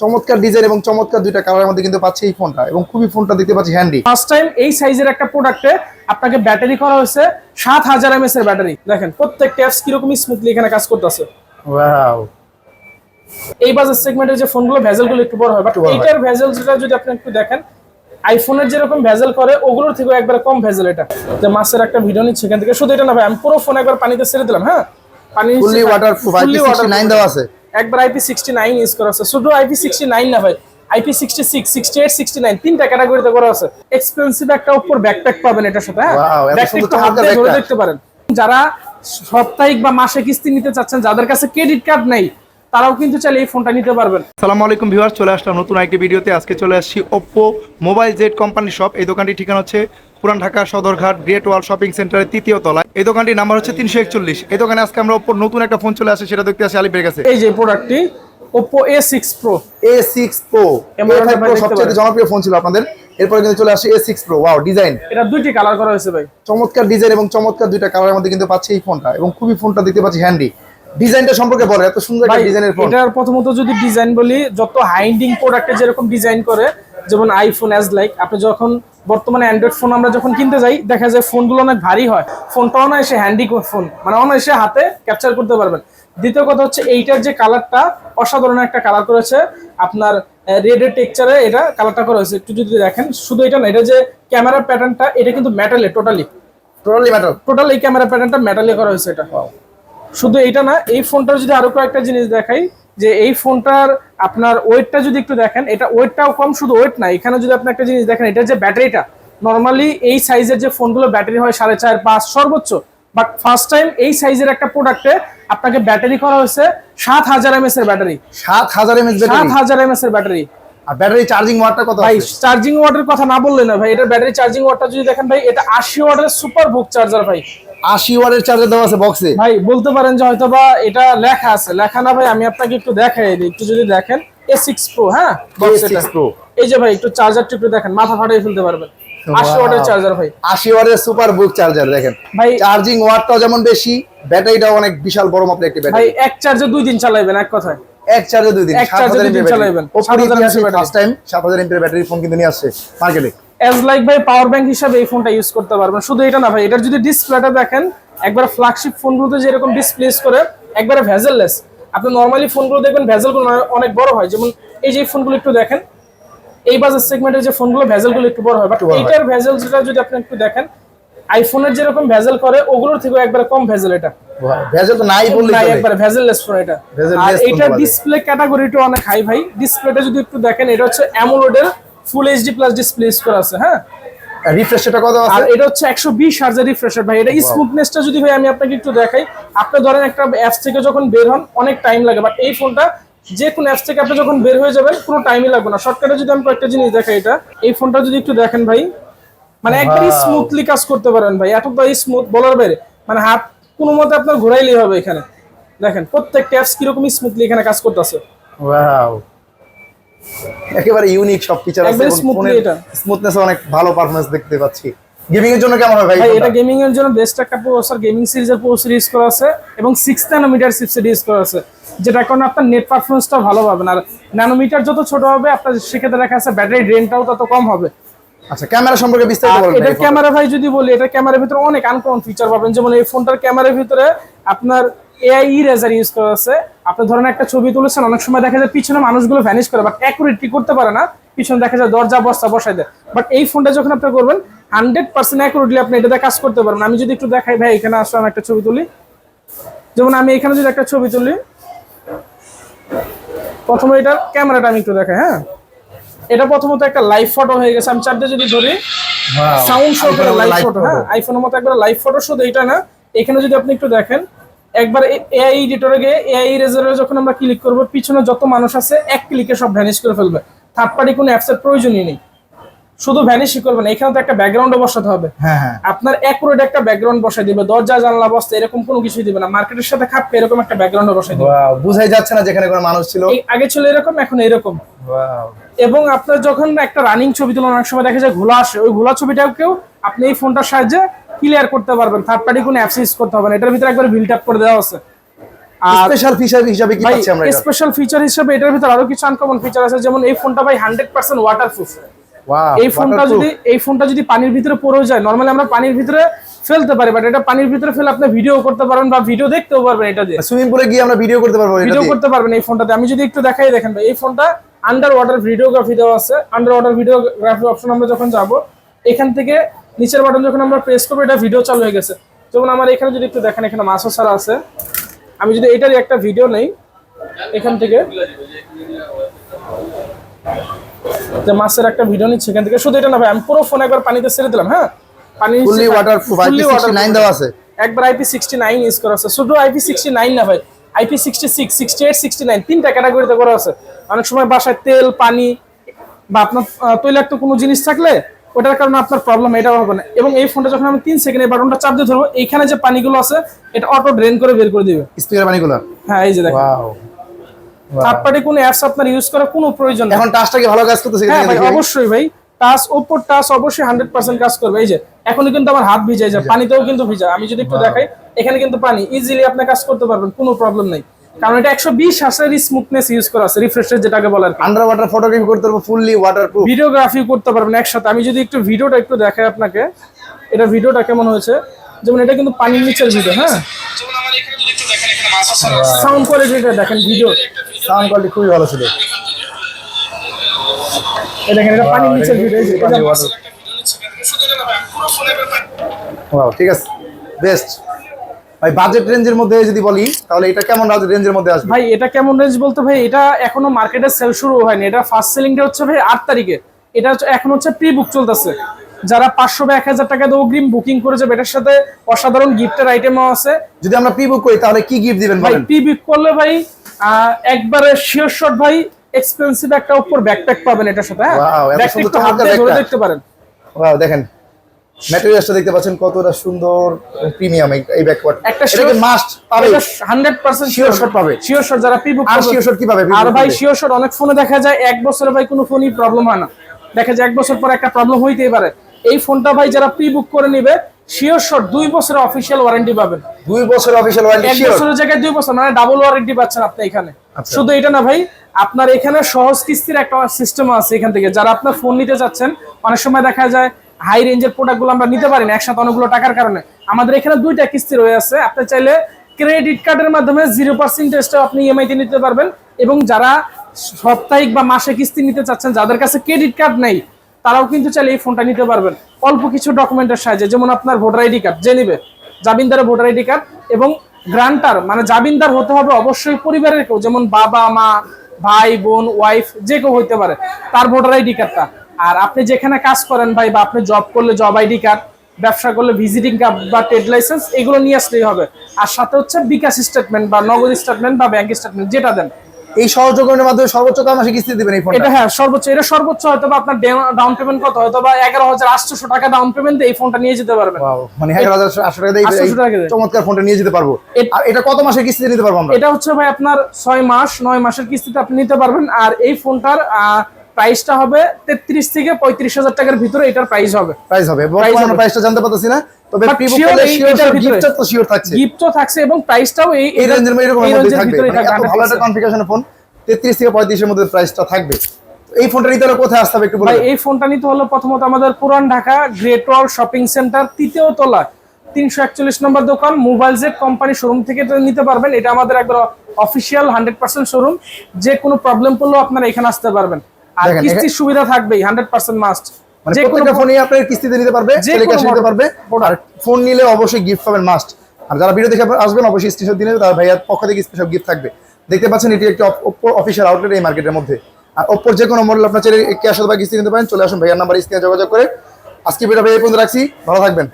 চমৎকার ডিজাইন এবং চমৎকার দুইটা কালারের মধ্যে কিন্তু পাচ্ছি এই ফোনটা এবং খুবই ফোনটা দেখতে পাচ্ছি হ্যান্ডি ফার্স্ট টাইম এই সাইজের একটা প্রোডাক্টে আপনাকে ব্যাটারি করা হয়েছে সাত হাজার এমএস এর ব্যাটারি দেখেন প্রত্যেক ট্যাপস কীরকম স্মুথলি এখানে কাজ করতেছে। ওয়াও এই বাজার সেগমেন্টের যে ফোনগুলো ভেজেলগুলো একটু বড় হয় বাট। এইটার ভেজেল যেটা যদি আপনি একটু দেখেন আইফোনের যেরকম ভেজেল করে ওগুলোর থেকে একবার কম ভেজেল এটা। যে মাসের একটা ভিডিও নিচ্ছে এখান থেকে। শুধু এটা না ভাই আমি পুরো ফোন একবার পানিতে ছেড়ে দিলাম হ্যাঁ? পানি fully waterproof IP sixty nine দেওয়া আছে। একবার আইপি সিক্সটি নাইন ইউজ করা আছে। শুধু আইপি সিক্সটি নাইন না ভাই IP sixty six sixty eight sixty nine তিনটা ক্যাটাগরিতে করা আছে। এক্সপেন্সিভ একটা উপর ব্যাকপ্যাক পাবেন এটার সাথে হ্যাঁ? Wow, এত ব্যাকপ্যাক সুন্দর একটু হাত দিয়ে চমৎকার ধরে দেখতে পারেন। যারা সাপ্তাহিক বা মাসে কিস্তি নিতে চাচ্ছেন যাদের কাছে ক্রেডিট কার্ড নেই তারাও কিন্তু চাইলে এই ফোনটা নিতে পারবেন। সালামু আলাইকুম ভিউয়ার্স চলে আসলাম নতুন আরেকটি ভিডিওতে আজকে চলে আসছি Oppo mobile Z company shop এই দোকানটির ঠিকানা হচ্ছে পুরান Dhaka Sadarghat great wall shopping সেন্টারের তৃতীয় তলায়। এই দোকানটির নাম্বার হচ্ছে তিনশো একচল্লিশ। এই দোকানে আজকে আমরা ওপর নতুন একটা ফোন চলে আসে সেটা দেখতে আসি আলিপের কাছে। এই যে প্রোডাক্টটি Oppo A six pro A six pro সবচেয়ে জনপ্রিয় ফোন ছিল আপনাদের। এরপরে কিন্তু চলে আসে A six pro wow design এটা দুইটি কালার করা হয়েছে ভাই। চমৎকার ডিজাইন এবং চমৎকার দুইটা কালারের মধ্যে কিন্তু পাচ্ছি এই ফোনটা এবং খুবই ফোনটা দেখতে পাচ্ছি হ্যান্ডি ডিজাইনটা সম্পর্কে বলে এত সুন্দর একটা ডিজাইনের ফোন এটার প্রথমত যদি ডিজাইন বলি যত হাইন্ডিং প্রোডাক্টে যেরকম ডিজাইন করে যেমন আইফোন অ্যাজ লাইক আপনি যখন বর্তমানে অ্যান্ড্রয়েড ফোন আমরা যখন কিনতে যাই দেখা যায় ফোনগুলো অনেক ভারী হয়। ফোনটা অনায়াসে হ্যান্ডি ফোন মানে অনায়াসে হাতে ক্যাপচার করতে পারবেন। দ্বিতীয় কথা হচ্ছে এইটার যে কালারটা অসাধারণ একটা কালার করেছে আপনার রেডের টেক্সচারে এটা কালারটা করা হয়েছে। একটু যদি দেখেন শুধু এটা না এটা যে ক্যামেরা প্যাটার্নটা এটা কিন্তু মেটালে টোটালি টোটালি ম্যাটার টোটাল এই ক্যামেরা প্যাটার্নটা মেটালে করা হয়েছে এটা। শুধু এইটা না এই ফোনটার যদি আরও কয়েকটা জিনিস দেখাই যে এই ফোনটার আপনার ওয়েটটা যদি একটু দেখেন এটা ওয়েটটাও কম শুধু ওয়েট না এখানে যদি আপনি একটা জিনিস দেখেন এটা যে ব্যাটারিটা নর্মালি এই সাইজের যে ফোনগুলো ব্যাটারি হয় সাড়ে চার পাঁচ সর্বোচ্চ বাট ফার্স্ট টাইম এই সাইজের একটা প্রোডাক্টে আপনাকে ব্যাটারি করা হয়েছে সাত হাজার এমএস এর ব্যাটারি। সাত হাজার এমএস সাত হাজার এমএস এর ব্যাটারি। আর ব্যাটারি চার্জিং ওয়াটটা কত ভাই চার্জিং ওয়াটের কথা না বললে না ভাই এটা ব্যাটারি চার্জিং ওয়াটটা যদি দেখেন ভাই এটা আশি ওয়াটের সুপার বুক চার্জার ভাই। আশি ওয়াটের চার্জার দেওয়া আছে বক্সে ভাই বলতে পারেন যে হয়তো বা এটা লেখা আছে। লেখা না ভাই আমি আপনাকে একটু দেখাই দিই। একটু যদি দেখেন এ সিক্স প্রো হ্যাঁ? A6 Pro। এই যে ভাই একটু চার্জারটা একটু দেখেন মাথা ফাটিয়ে ফেলতে পারবেন. ওয়াটের চার্জার ভাই। ওয়াটের সুপার বুক চার্জার দেখেন। ভাই চার্জিং ওয়াটটাও যেমন বেশি ব্যাটারিটাও অনেক বিশাল বড় মাপের একটি ভাই ব্যাটারি এক চার্জে দুই দিন এক কথায়। এক চার্জে দুই দিন এক charge এ দুই দিন চালাইবেন। 7000 battery। ফার্স্ট টাইম সাত হাজার এমপির ব্যাটারি ফোন কিন্তু নিয়ে আসছে মার্কেটে অ্যাজ লাইক ভাই পাওয়ার ব্যাংক হিসাবে এই ফোনটা ইউজ করতে পারবেন। শুধু এটা না ভাই এটার যদি ডিসপ্লেটা দেখেন একবার ফ্ল্যাগশিপ ফোনগুলোতে যেরকম ডিসপ্লে করে একবারে ভেজেললেস। আপনি নর্মালি ফোনগুলো দেখবেন ভেজেলগুলো অনেক বড় হয়। যেমন এই যে ফোনগুলো একটু দেখেন এই বাজার সেগমেন্টের যে ফোনগুলো ভেজেলগুলো একটু বড় হয়। বাট এইটার ভেজেল যেটা যদি আপনি একটু দেখেন আইফোনের যেরকম ভেজেল করে ওগুলোর থেকে একবারে কম ভেজেল এটা। ভেজে তো নাই বললেই নাই চলে। একবারে ভেজেললেস ফোন এটা। আর এটা। ডিসপ্লে ক্যাটাগরিটা অনেক হাই ভাই। ডিসপ্লেটা যদি একটু দেখেন এটা হচ্ছে অ্যামোলেডের full HD plus display use করা আছে হ্যাঁ? রিফ্রেশ রেটটা কত আর আছে এটা হচ্ছে একশো বিশ হার্জের রিফ্রেশার ভাই। এটা স্মুথনেসটা যদি ভাই আমি আপনাকে একটু দেখাই আপনি ধরেন একটা অ্যাপস থেকে যখন বের হন অনেক টাইম লাগে বাট এই ফোনটা যে কোনো অ্যাপস থেকে আপনি যখন বের হয়ে যাবেন কোনো টাইমই লাগবে না। শর্টকাটে যদি আমি কয়েকটা জিনিস দেখাই এটা এই ফোনটা যদি একটু দেখেন ভাই মানে Wow. স্মুথলি কাজ করতে পারেন ভাই। এতটাই স্মুথ বলার বাইরে মানে হাত কোনো মতে আপনার ঘোরাইলেই হবে এখানে। দেখেন প্রত্যেকটা অ্যাপস কীরকম স্মুথলি এখানে কাজ করতেছে। ওয়াও একেবারে ইউনিক সব ফিচার আছে এটা। স্মুথনেস অনেক ভালো পারফরম্যান্স দেখতে পাচ্ছি। গেমিং এর জন্য কেমন হবে ভাই এটা? গেমিং এর জন্য বেস্ট একটা প্রসেসর গেমিং সিরিজের প্রসেসর ইউজ করা আছে এবং সিক্স ন্যানোমিটার চিপসেট ইউজ করা আছে যেটা কারণে আপনার নেট পারফরমেন্সটা ভালো পাবেন। আর ন্যানোমিটার যত ছোট হবে আপনার সেক্ষেত্রে দেখা আছে ব্যাটারি ড্রেনটাও তত কম হবে। আচ্ছা ক্যামেরা সম্পর্কে বিস্তারিত বলুন এটার ক্যামেরা ভাই যদি বলি এটা ক্যামেরার ভিতরে অনেক আনকমন ফিচার পাবেন। যেমন এই ফোনটার ক্যামেরার ভিতরে আপনার এআই ইরেজার ইউজ করা আছে। আপনি ধরেন একটা ছবি তুলেছেন অনেক সময় দেখা যায় পিছনে মানুষগুলো ভ্যানিশ করে বাট অ্যাকুরেটলি করতে পারে না। পিছনে দেখা যায় দরজা বস্তা বসাই দেয়। বাট এই ফোনটা যখন আপনি করবেন হান্ড্রেড পার্সেন্ট অ্যাকুরেটলি আপনি এটাতে কাজ করতে পারবেন। আমি যদি একটু দেখাই ভাই এখানে আসলাম একটা ছবি তুলি। যেমন আমি এখানে যদি একটা ছবি তুলি প্রথমে এটার ক্যামেরাটা আমি একটু দেখাই হ্যাঁ? এটা প্রথমত একটা লাইভ ফটো হয়ে গেছে। আমি চারটে যদি ধরি সাউন্ড শো করে লাইভ ফটো হ্যাঁ? আইফোনের মতো একবার লাইভ ফটো শুধু এটা না এখানে যদি আপনি একটু দেখেন একবার এআই এডিটরে গিয়ে এআই রেজারে যখন আমরা ক্লিক করব পিছনে যত মানুষ আছে এক ক্লিকে সব ভ্যানিশ করে ফেলবে। থার্ড পার্টি কোনো অ্যাপসের প্রয়োজনই নেই। শুধু ভ্যানিশই করবে না এখানে তো একটা ব্যাকগ্রাউন্ডও বসাতে হবে। হ্যাঁ হ্যাঁ। আপনার অ্যাকুরেট একটা ব্যাকগ্রাউন্ড বসাই দিবে দরজা জানলা বস্তা এরকম কোনো কিছুই দিবে না। মার্কেটের সাথে খাপ এরকম একটা ব্যাকগ্রাউন্ড বসাই দিবে। বুঝাই যাচ্ছে না যেখানে কোনো মানুষ ছিল। আগে ছিল এরকম এখন এরকম। এবং আপনার যখন একটা রানিং ছবি তুলন অনেক সময় দেখা যায় ঘোলা আসে ওই ঘোলা ছবিটাকেও আপনি এই ফোনটার সাহায্যে ক্লিয়ার করতে পারবেন। থার্ড পার্টি কোনো অ্যাপস ইউজ করতে হবে না। এটার ভিতরে একবার বিল্ড আপ করে দেওয়া আছে। আর স্পেশাল ফিচার হিসাবে কি পাচ্ছি আমরা এটা? স্পেশাল ফিচার হিসেবে এটার ভিতর আরও কিছু আনকমন ফিচার আছে। যেমন এই ফোনটা ভাই হান্ড্রেড পার্সেন্ট ওয়াটারপ্রুফ ওয়াও এই ফোনটা যদি এই ফোনটা যদি পানির ভিতরে পড়েও যায় নর্মালি আমরা পানির ভিতরে ফেলতে পারি বাট এটা পানির ভিতরে ফেলে আপনি ভিডিও করতে পারবেন বা ভিডিও দেখতেও পারবেন এটা দিয়ে। সুইমিং পুলে গিয়ে আমরা ভিডিও করতে পারব ভিডিও করতে পারবেন এই ফোনটাতে আমি যদি একটু দেখাই দেখেন ভাই এই ফোনটা আন্ডার ওয়াটার ভিডিওগ্রাফি দেওয়া আছে। আন্ডার ওয়াটার ভিডিওগ্রাফি অপশন আমরা যখন যাব এখান থেকে নিচের বাটন যখন আমরা প্রেস করব এটা ভিডিও চালু হয়ে গেছে। যেমন আমার এখানে যদি একটু দেখেন এখানে মাছও ছাড়া আছে। আমি যদি এটারই একটা ভিডিও নেই এখান থেকে। যে মাছের একটা ভিডিও নিচ্ছে এখান থেকে। শুধু এটা না ভাই আমি পুরো ফোন একবার পানিতে ছেড়ে দিলাম হ্যাঁ? পানি Fully waterproof, IP69 দেওয়া আছে। একবার আইপি সিক্সটি নাইন ইউজ করা আছে। শুধু আইপি সিক্সটি নাইন না ভাই IP sixty six sixty eight sixty nine তিনটা ক্যাটাগরিতে করা আছে। অনেক সময় বাসায় তেল পানি বা আপনার তৈলাক্ত কোনো জিনিস থাকলে ওটার কারণে আপনার প্রবলেম এটাও হবে না। এবং এই ফোনটা যখন আমি তিন সেকেন্ড বাটনটা চাপ দিয়ে ধরবো এইখানে যে পানিগুলো আছে এটা অটো ড্রেন করে বের করে দিবে। স্পিকার পানিগুলো? হ্যাঁ এই যে ওয়াও থার্ড পার্টি কোনো অ্যাপস আপনার ইউজ করার কোনো প্রয়োজন নেই। এখন টাচটা কি ভালো কাজ করতেছে হ্যাঁ ভাই। অবশ্যই ভাই। টাচ ওপর টাচ অবশ্যই হান্ড্রেড পার্সেন্ট কাজ করবে। এই যে এখনই কিন্তু আমার হাত ভিজে যায় পানিতেও কিন্তু ভিজা আমি যদি একটু দেখাই এখানে কিন্তু পানি। ইজিলি আপনি কাজ করতে পারবেন কোনো প্রবলেম নেই। কারণ এটা একশো বিশ হাসের স্মুথনেস ইউজ করা আছে রিফ্রেশের যেটাকে বলার আন্ডার ওয়াটার ফটোগ্রাফি করতে পারব ফুললি ওয়াটারপ্রুফ ভিডিওগ্রাফি করতে পারবেন একসাথে। আমি যদি একটু ভিডিওটা একটু দেখাই আপনাকে এটা ভিডিওটা কেমন হয়েছে? যেমন এটা কিন্তু পানির নিচের ভিডিও হ্যাঁ? সাউন্ড কোয়ালিটিটা দেখেন ভিডিও সাউন্ড কোয়ালিটি খুবই ভালো ছিল। এটা দেখেন এটা পানির নিচের ভিডিও এই ঠিক আছে। বেস্ট ভাই বাজেট রেঞ্জের মধ্যে যদি বলি তাহলে এটা কেমন রেঞ্জের মধ্যে আসবে? ভাই এটা কেমন রেঞ্জ বলতে ভাই এটা এখনও মার্কেটে সেল শুরু হয়নি। এটা ফার্স্ট সেলিংটা হচ্ছে ভাই আট তারিখে। এটা এখন হচ্ছে প্রি বুক চলতেছে। যারা পাঁচশো বা এক হাজার টাকা দিয়ে অগ্রিম বুকিং করে যাবে এটার সাথে অসাধারণ গিফটের আইটেমও আছে। যদি আমরা প্রি বুক করি তাহলে কি গিফট দিবেন ভাই প্রি বুক করলে ভাই একবারে শিওর শট ভাই এক্সপেন্সিভ একটা উপর ব্যাকপ্যাক পাবেন এটার সাথে হ্যাঁ। দেখতে পারেন। ওয়াও দেখেন। দেখতে পাচ্ছেন কতটা সুন্দর প্রিমিয়াম এই ব্যাকওয়ার্ড একটা মাস্ট পাবে। হান্ড্রেড পার্সেন্ট Sure shot পাবে। শিওর শট যারা প্রি বুক আর শিওর শট কীভাবে আর ভাই শিওর শট অনেক ফোনে দেখা যায় এক বছরে ভাই কোনো ফোনই প্রবলেম হয় না। দেখা যায় এক বছর পর একটা প্রবলেম হইতেই পারে। এই ফোনটা ভাই যারা প্রি বুক করে নিবে শিওর শট দুই বছরের অফিসিয়াল ওয়ারেন্টি পাবেন। দুই বছর অফিশিয়াল ওয়ারেন্টি এক বছরের জায়গায় দুই বছর মানে ডাবল ওয়ারেন্টি পাচ্ছেন আপনি এখানে। আচ্ছা। শুধু এটা না ভাই আপনার এখানে সহজ কিস্তির একটা সিস্টেম আছে এখান থেকে। যারা আপনার ফোন নিতে চাচ্ছেন অনেক সময় দেখা যায় হাই রেঞ্জের প্রোডাক্টগুলো আমরা নিতে পারি না, একসাথে অনেকগুলো টাকার কারণে। আমাদের এখানে দুইটা কিস্তি রয়ে আছে। আপনি চাইলে ক্রেডিট কার্ডের মাধ্যমে জিরো পার্সেন্টেজটা আপনি ইএমআইতে নিতে পারবেন এবং যারা সাপ্তাহিক বা মাসে কিস্তি নিতে চাচ্ছেন, যাদের কাছে ক্রেডিট কার্ড নেই, তারাও কিন্তু চাইলে এই ফোনটা নিতে পারবেন। অল্প কিছু ডকুমেন্টের সাহায্যে, যেমন আপনার ভোটার আইডি কার্ড যে নিবে, জামিনদারের ভোটার আইডি কার্ড এবং গ্রান্টার মানে জামিনদার হতে হবে অবশ্যই পরিবারের কেউ, যেমন বাবা, মা, ভাই, বোন ওয়াইফ যে কেউ হইতে পারে, তার ভোটার আইডি কার্ডটা আর আপনি যেখানে কাজ করেন ভাই বা আপনি জব করলে জব আইডি কার্ড ব্যবসা করলে ভিজিটিং কার্ড বা ট্রেড লাইসেন্স এগুলো নিয়ে আসলেই হবে। আর সাথে হচ্ছে বিকাশ স্টেটমেন্ট বা নগদ স্টেটমেন্ট বা ব্যাংক স্টেটমেন্ট যেটা দেন। এই সহযোগের মাধ্যমে সর্বোচ্চ কয় মাসে কিস্তি দিবেন এই ফোনটা? এটা হ্যাঁ সর্বোচ্চ এটা সর্বোচ্চ হয়তো বা আপনার ডাউন পেমেন্ট কত? হয়তো বা এগারো হাজার আটশোশো টাকা ডাউন পেমেন্ট এই ফোনটা নিয়ে যেতে পারবেন। মানে এগারো হাজার আটশো টাকা দিয়ে 800 টাকা দিয়ে। চমৎকার ফোনটা নিয়ে যেতে পারব। আর এটা কত মাসের কিস্তি নিতে পারব আমরা? এটা হচ্ছে ভাই আপনার ছয় মাস নয় মাসের কিস্তিতে আপনি নিতে পারবেন। আর এই ফোনটার প্রাইসটা হবে তেত্রিশ থেকে পঁয়ত্রিশ হাজার টাকার ভিতরে এটার প্রাইস হবে। প্রাইস হবে। বর্তমানে। প্রাইসটা জানতে পারতেছি না তবে But প্রি বুক sure এই- শিওর এটার ভিতরে। গিফটটা তো শিওর থাকছে। গিফটও থাকছে এবং প্রাইসটাও এই এই রেঞ্জের মধ্যে রেঞ্জের থাকবে। ভিতরেই থাকবে এত ভালো একটা কনফিগারেশনের ফোন 33 থেকে 35 এর মধ্যে প্রাইসটা থাকবে। তো এই ফোনটা নিতে হলে কোথায় আসতে হবে একটু বলুন এই ফোনটা নিতে হলো প্রথমত আমাদের পুরান Dhaka great wall shopping centre তৃতীয় তলা তিনশো একচল্লিশ নম্বর দোকান মোবাইল জেড কোম্পানি শোরুম থেকে নিতে পারবেন। এটা আমাদের একবার অফিসিয়াল হান্ড্রেড পার্সেন্ট শোরুম যে কোনো প্রবলেম পড়লেও আপনারা এখানে আসতে পারবেন। আর কিস্তির সুবিধা থাকবেই হান্ড্রেড পার্সেন্ট মাস্ট যে কোনো ফোনই আপনার কিস্তিতে নিতে পারবে ছেলে ক্যাশ নিতে পারবে আর ফোন নিলে অবশ্যই গিফট পাবেন মাস্ট আর যারা ভিডিও দেখে আসবেন অবশ্যই স্ক্রিনশট দিলে তার ভাইয়ার পক্ষ থেকে স্পেশাল গিফট থাকবে। দেখতে পাচ্ছেন এটি একটি অফিসিয়াল আউটলেট এই মার্কেটের মধ্যে। আর ওপ্পোর যে কোনো মডেল আপনার চাইলে ক্যাশ অথবা কিস্তি নিতে পারেন। চলে আসুন ভাইয়ার নাম্বার স্ক্রিনে যোগাযোগ করে। আজকে ভিডিও ভাই এই পর্যন্ত রাখছি ভালো থাকবেন।